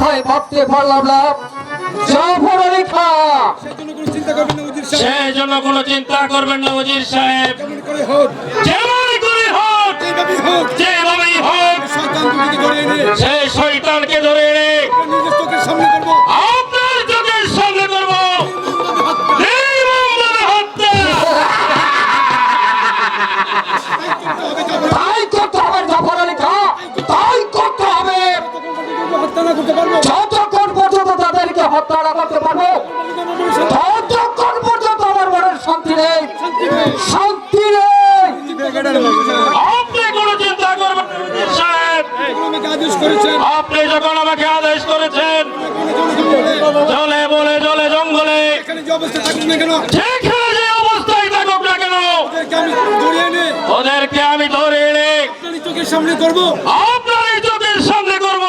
কথায় ভাবতে পারলাম না। জাফর আলী খা। সেই জন্য কোনো চিন্তা করবেন না উজির সাহেব। যেমন করে হোক যেমন করে হোক যেভাবেই হোক যেভাবেই হোক সন্তান দুটিকে ধরে এনে সেই শয়তানকে ধরে এনে নিজের চোখের সামনে করব। আপনার চোখের সামনে করব নির্মমভাবে হত্যা তাদেরকে করতে পারব? ততক্ষণ পর্যন্ত আমার মনের শান্তি নেই। শান্তি নেই। আপনি কোনো চিন্তা করবেন আপনি যখন আমাকে আদেশ করেছেন জলে বলে জলে জঙ্গলে যে অবস্থা থাকুক না কেন যেখানে যে অবস্থায় থাকুক না কেন ওদেরকে আমি ধরে এনে ওদেরকে আমি ধরে এনে আপনার চোখের সামনে করব। আপনার চোখের সামনে করব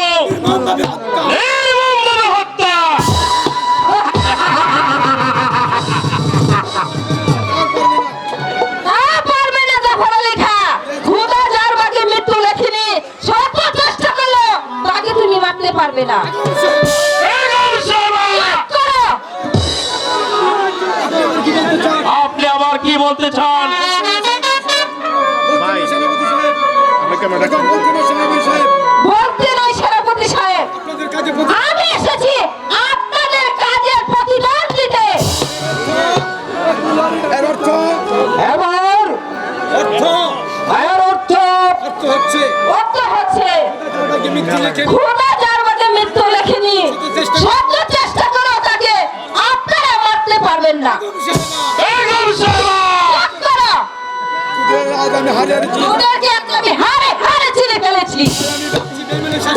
চান আপনি আবার কি বলতে চান? বলতে নয় সেনাপতি সাহেব। আমি এসেছি আপনাদের কাজের প্রতিদান দিতে। অর্থ? এবার অর্থ? অর্থ? অর্থ? হচ্ছে অর্থ হচ্ছে তাকে লেখেনি শত চেষ্টা করো তাকে। আপনারা মারতে পারবেন না। আমি হারে হারে চিনি ফেলেছি।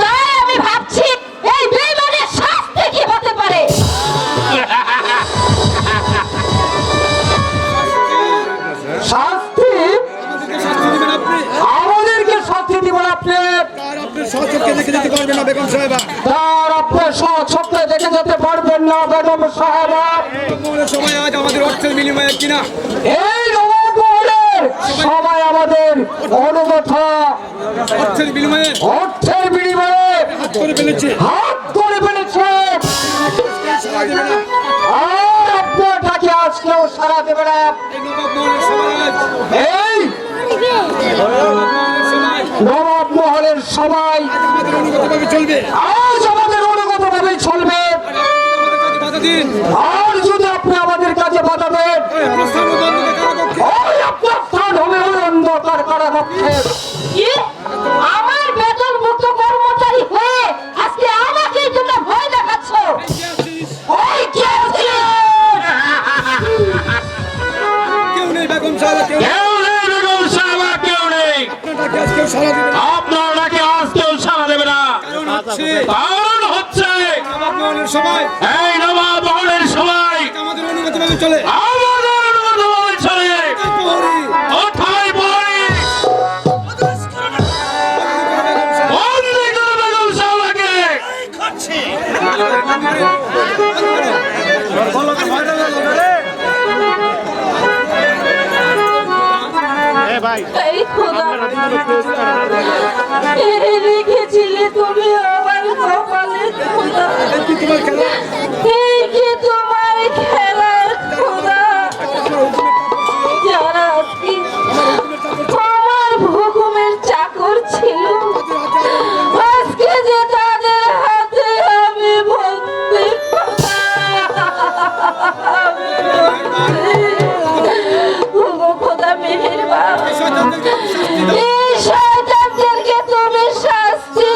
তাই আমি ভাবছি এই বেইমানের শাস্তি কি হতে পারে? শাস্তি? আমাদেরকে শাস্তি দিবেন আপনি। আপনার সহচরকে দেখে যেতে পারবেন না বেগম সাহেবা। আপনি দেখে যেতে পারবেন না বেগম সাহেবা। মহলের সময় আজ আমাদের অর্থের বিনিময়ে কিনা? এই সবাই আমাদের অর্থের বিনিময়ে? অর্থের বিনিময়ে হাত করে ফেলেছে। হাত করে ফেলেছে। সারা দেবে না আর আপনাটাকে আজকেও সারা দেবে না। এই নবাব মহলের সময় আজ এই নবাব মহলের সময় নবাব মহলের সবাই আজ আমাদের অনুগতভাবে চলবে আজ আমাদের অনুগত ভাবে চলবে আমাদের কাছে বাধা দিন আর যদি আপনি আমাদের কাছে বাধা দেন আপনার স্থান হবে অন্ধকার কারাকক্ষে আমার বেতন মুক্ত কর্মচারী হয়ে আজকে আমাকে জন্য ভয় দেখাচ্ছ? ওই কে কেউ নেই বেগম সাহেব কেউ নেই। বেগম সাহেবা, কেউ নেই। আপনাকে সারা দিবে না। আপনার নাকি আজ কেউ সারা দেবে না। কারণ হচ্ছে কারণ হচ্ছে নবাব মহলের সময় এই এই খোদা এই লিখেছিলে তুমি আমার কপালে খোদা। এই কি তোমার খেলার খোদা? যারা আমার হুকুমের চাকর ছিল। আজকে যে তাদের হাতে আমি ওগো খোদা মেহেরবান। শাস্তি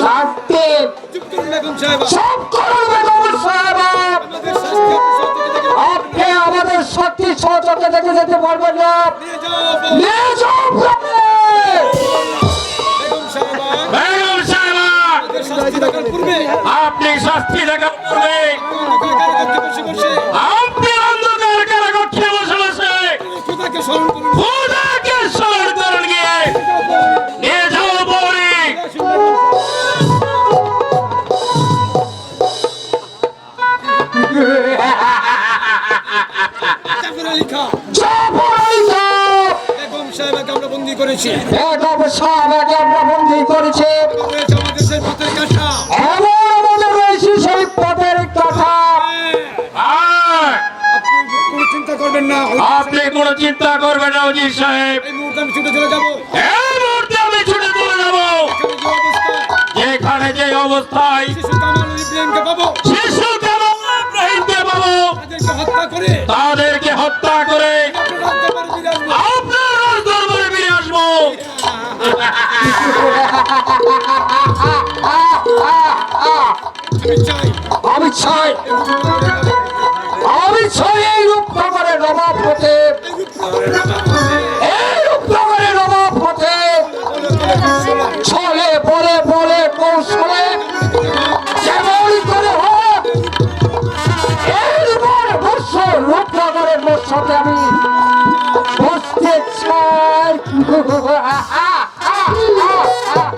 শাস্তি। শাস্তি আপনি আপনি সচকে দেখে যেতে পারবেন না। নিয়ে যাও নিয়ে লেখা বেগম হ্যাঁ। চিন্তা করবেন না আপনি কোন চিন্তা করবেন না অজিত সাহেব। এই মুহূর্তে আমি ছুটে চলে যাব। এই যেখানে যে অবস্থায় শিশু কামাল শিশু তাদেরকে হত্যা করে। আপনার দরবারে ফিরে আসব। আমি ছয় আমি ছয়